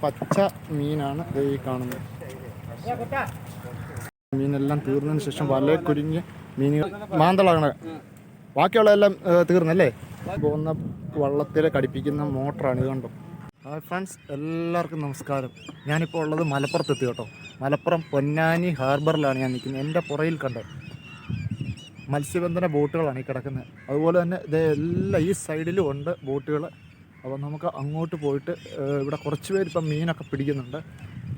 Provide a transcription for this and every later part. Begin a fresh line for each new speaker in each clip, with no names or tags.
പച്ച മീനാണ് ഈ കാണുന്നത്. മീനെല്ലാം തീർന്നതിന് ശേഷം വല കുരുങ്ങി മീനുകൾ മാന്തളാണ്. ബാക്കിയുള്ള എല്ലാം തീർന്നല്ലേ? പോകുന്ന വള്ളത്തിലെ കടിപ്പിക്കുന്ന മോട്ടറാണ് ഇത് കണ്ടോ? ഹായ് ഫ്രണ്ട്സ് എല്ലാവർക്കും നമസ്കാരം. ഞാനിപ്പോൾ ഉള്ളത് മലപ്പുറത്തെത്തി കേട്ടോ. മലപ്പുറം പൊന്നാനി ഹാർബറിലാണ് ഞാൻ നിൽക്കുന്നത്. എന്റെ പുറയിൽ കണ്ടോ? മത്സ്യബന്ധന ബോട്ടുകളാണ് ഈ കിടക്കുന്നത്. അതുപോലെ തന്നെ ഇത് എല്ലാ ഈ സൈഡിലും ഉണ്ട് ബോട്ടുകൾ അപ്പോൾ നമുക്ക് അങ്ങോട്ട് പോയിട്ട് ഇവിടെ കുറച്ച് പേര് ഇപ്പം മീനൊക്കെ പിടിക്കുന്നുണ്ട്.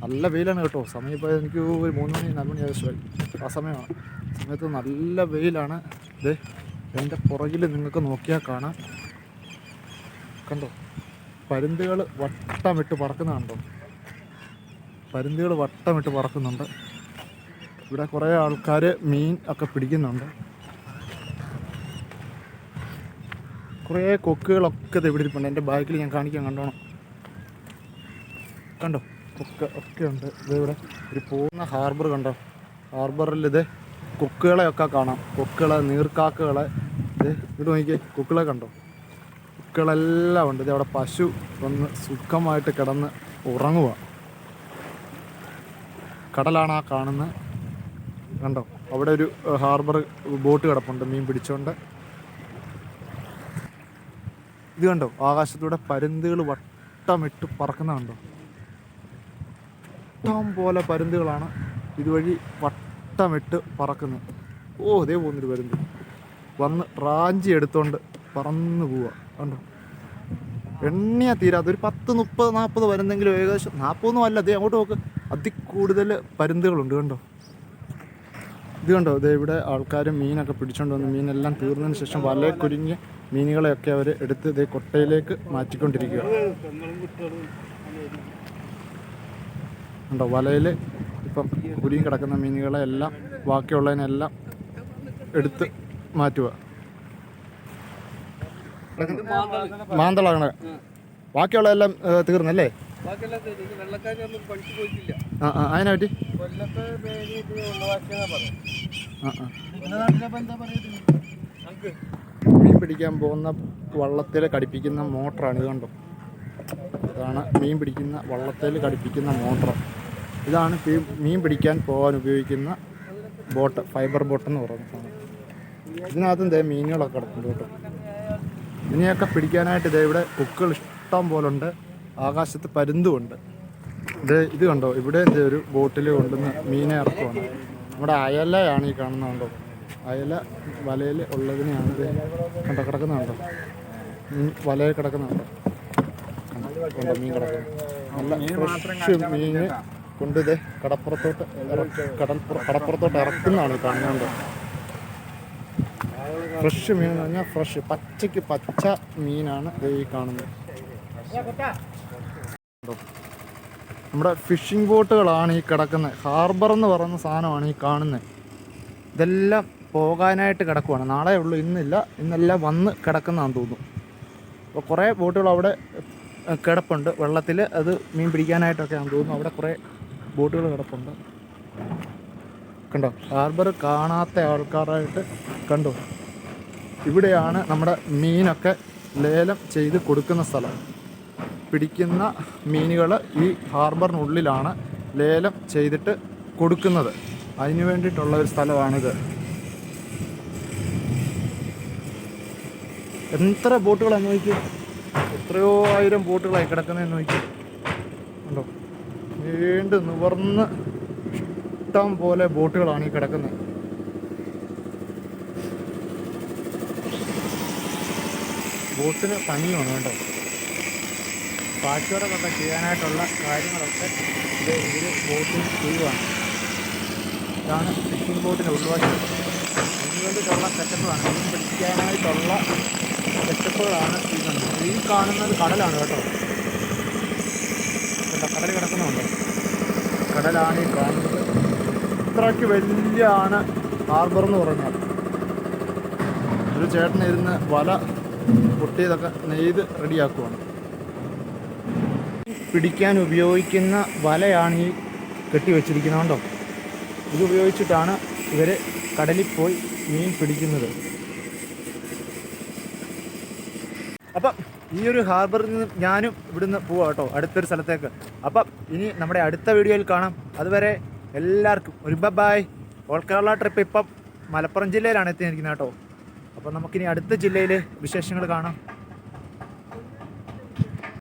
നല്ല വെയിലാണ് കേട്ടോ. സമയം ഇപ്പോൾ എനിക്ക് ഒരു മൂന്ന് മണി നാല് മണി ആവശ്യമായി ആ സമയമാണ്. സമയത്ത് നല്ല വെയിലാണ്. ഇത് എന്റെ പുറകിൽ നിങ്ങൾക്ക് നോക്കിയാൽ കാണാം. കണ്ടോ? പരുന്തുകൾ വട്ടമിട്ട് പറക്കുന്ന കണ്ടോ? പരുന്തുകൾ വട്ടമിട്ട് പറക്കുന്നുണ്ട്. ഇവിടെ കുറേ ആൾക്കാർ മീൻ ഒക്കെ പിടിക്കുന്നുണ്ട്. കുറേ കൊക്കുകളൊക്കെ ഇവിടെ ഇരിപ്പുണ്ട്. എന്റെ ബാക്കിൽ ഞാൻ കാണിക്കാൻ കണ്ടോണം. കണ്ടോ? കൊക്ക ഒക്കെ ഉണ്ട്. ഇത് ഇവിടെ ഒരു പൂർണ ഹാർബർ കണ്ടോ? ഹാർബറിൽ ഇത് കൊക്കുകളെയൊക്കെ കാണാം. കൊക്കുകളെ നീർക്കാക്കകളെ. ഇത് ഇവിടെ നോക്കിയേ കൊക്കുകളെ കണ്ടോ? കൊക്കുകളെല്ലാം ഉണ്ട്. ഇത് അവിടെ പശു വന്ന് സുഖമായിട്ട് കിടന്ന് ഉറങ്ങുക കടലാണ് ആ കാണുന്നത്. കണ്ടോ? അവിടെ ഒരു ഹാർബർ ബോട്ട് കിടപ്പുണ്ട്. മീൻ പിടിച്ചോണ്ട്. ഇത് കണ്ടോ? ആകാശത്തൂടെ പരുന്തുകൾ വട്ടമിട്ട് പറക്കുന്ന കണ്ടോ? ഇഷ്ടം പോലെ പരുന്തുകളാണ് ഇതുവഴി വട്ടമിട്ട് പറക്കുന്നത്. ഓ അതേ പോകുന്നൊരു പരുന്ത്. വന്ന് റാഞ്ചി എടുത്തുകൊണ്ട് പറന്ന് പോവുക കണ്ടോ? എണ്ണിയാ തീരാത്ത. ഒരു പത്ത് മുപ്പത് നാൽപ്പത് പരുന്തെങ്കിലും ഏകദേശം നാൽപ്പതൊന്നും അല്ല. അതേ അങ്ങോട്ട് നോക്ക്. അതി കൂടുതൽ പരുന്തുകളുണ്ട് കണ്ടോ? ഇത് കണ്ടോ? ഇത് ഇവിടെ ആൾക്കാർ മീനൊക്കെ പിടിച്ചുകൊണ്ട് വന്ന് മീനെല്ലാം തീർന്നതിന് ശേഷം വല കുരുങ്ങിയ മീനുകളെയൊക്കെ അവർ എടുത്ത് ഇതേ കൊട്ടയിലേക്ക് മാറ്റിക്കൊണ്ടിരിക്കുക ഉണ്ടോ വലയിൽ ഇപ്പം കുരുങ്ങി കിടക്കുന്ന മീനുകളെ എല്ലാം ബാക്കിയുള്ളതിനെല്ലാം എടുത്ത് മാറ്റുക മാന്തളാണ്. ബാക്കിയുള്ളതെല്ലാം തീർന്നല്ലേ? ആ ആ അതിനെ പറ്റി? ആ ആ. പിടിക്കാൻ പോകുന്ന വള്ളത്തിൽ കടിപ്പിക്കുന്ന മോട്ടറാണ് ഇത് കണ്ടോ? ഇതാണ് മീൻ പിടിക്കുന്ന വള്ളത്തിൽ കടിപ്പിക്കുന്ന മോട്ടർ ഇതാണ് മീൻ പിടിക്കാൻ പോകാൻ ഉപയോഗിക്കുന്ന ബോട്ട് ഫൈബർ ബോട്ട് എന്ന് പറയുന്നതാണ് ഇതിനകത്ത് ദേ മീനുകളൊക്കെ കിടക്കുന്നു കേട്ടോ. ഇതിനെയൊക്കെ പിടിക്കാനായിട്ട് ഇതേ ഇവിടെ കുക്കുകൾ ഇഷ്ടം പോലെ ഉണ്ട്. ആകാശത്ത് പരുന്തുമുണ്ട് ഇത് ഇത് കണ്ടോ? ഇവിടെ ദേ ഒരു ബോട്ടിൽ കൊണ്ടുവന്ന് മീനെ ഇറക്കുവാണ്. നമ്മുടെ അയലയാണ് ഈ കാണുന്നത് കണ്ടോ? അയല വലയിൽ ഉള്ളതിനെയാണ് ഇത് കണ്ടോ കിടക്കുന്നുണ്ടോ? വലയിൽ കിടക്കുന്നുണ്ടോ? കണ്ടോ മീൻ കിടക്കുന്നു നല്ല ഫ്രഷ് മീൻ കൊണ്ടിത് കടപ്പുറത്തോട്ട് കടൽപ്പുറ കടപ്പുറത്തോട്ട് ഇറക്കുന്നതാണ് കാണുന്നുണ്ട് കാണുന്നത്. ഫ്രഷ് മീൻ എന്ന് പറഞ്ഞാൽ ഫ്രഷ് പച്ചയ്ക്ക് പച്ച മീനാണ് ഇത് ഈ കാണുന്നത്. നമ്മുടെ ഫിഷിംഗ് ബോട്ടുകളാണ് ഈ കിടക്കുന്നത്. ഹാർബർ എന്ന് പറയുന്ന സാധനമാണ് ഈ കാണുന്നത്. ഇതെല്ലാം പോകാനായിട്ട് കിടക്കുവാണ്. നാളെ ഉള്ളൂ ഇന്നില്ല. ഇന്നല്ല വന്ന് കിടക്കുന്നതാണെന്ന് തോന്നുന്നു. അപ്പോൾ കുറേ ബോട്ടുകൾ അവിടെ കിടപ്പുണ്ട്. വെള്ളത്തിൽ അത് മീൻ പിടിക്കാനായിട്ടൊക്കെ ആണെന്ന് തോന്നുന്നു. അവിടെ കുറേ ബോട്ടുകൾ കിടപ്പുണ്ട്. കണ്ടോ? ഹാർബർ കാണാത്ത ആൾക്കാരായിട്ട് കണ്ടോ? ഇവിടെയാണ് നമ്മുടെ മീനൊക്കെ ലേലം ചെയ്ത് കൊടുക്കുന്ന സ്ഥലം. പിടിക്കുന്ന മീനുകൾ ഈ ഹാർബറിനുള്ളിലാണ് ലേലം ചെയ്തിട്ട് കൊടുക്കുന്നത്. അതിനു വേണ്ടിയിട്ടുള്ള ഒരു സ്ഥലമാണിത്. എത്ര ബോട്ടുകളാണ് നോക്കി എത്രയോ ആയിരം ബോട്ടുകളായി കിടക്കുന്നതെന്ന് നോക്കി ഉണ്ടോ വീണ്ട് നിവർന്ന് ഇഷ്ടം പോലെ ബോട്ടുകളാണ് ഈ കിടക്കുന്നത് ബോട്ടിന് പണിയാണ് കേട്ടോ. പാച്ചോടൊക്കെ ചെയ്യാനായിട്ടുള്ള കാര്യങ്ങളൊക്കെ ഇത് ഇതിൽ ബോട്ടിൽ ചെയ്യുവാണ്. ഇതാണ് ഫിഷിംഗ് ബോട്ടിന്റെ ഉൾവശം അതിന് വേണ്ടിയിട്ടുള്ള സെറ്റപ്പാണ് മീൻ പിടിക്കാനായിട്ടുള്ള സെറ്റപ്പുകളാണ് ഈ കാണുന്നത് ഈ കാണുന്നത് കടലാണ് കേട്ടോ. കണ്ടോ? കടൽ കിടക്കുന്നുണ്ടോ. കടലാണ് ഈ കാണുന്നത്. ഇത്രയ്ക്ക് വലിയ ആണ് ഹാർബർ എന്ന് പറഞ്ഞാൽ. ഒരു ചേട്ടൻ ഇരുന്ന് വല പൊട്ടിയതൊക്കെ നെയ്ത് റെഡിയാക്കുവാണ്. പിടിക്കാൻ ഉപയോഗിക്കുന്ന വലയാണ് ഈ കെട്ടിവെച്ചിരിക്കുന്നതുകൊണ്ടോ വെച്ചിരിക്കുന്നതുകൊണ്ടോ ഇത് ഉപയോഗിച്ചിട്ടാണ് ഇവർ കടലിൽ പോയി മീൻ പിടിക്കുന്നത്. അപ്പം ഈ ഒരു ഹാർബറിൽ നിന്ന് ഞാനും ഇവിടുന്ന് പോവാം കേട്ടോ അടുത്തൊരു സ്ഥലത്തേക്ക്. അപ്പം ഇനി നമ്മുടെ അടുത്ത വീഡിയോയിൽ കാണാം. അതുവരെ എല്ലാവർക്കും ഒരു ബബായ് ഓൾ കേരള ട്രിപ്പ് ഇപ്പം മലപ്പുറം ജില്ലയിലാണ് എത്തിയിരിക്കുന്നത് കേട്ടോ. അപ്പം നമുക്കിനി അടുത്ത ജില്ലയിൽ വിശേഷങ്ങൾ കാണാം.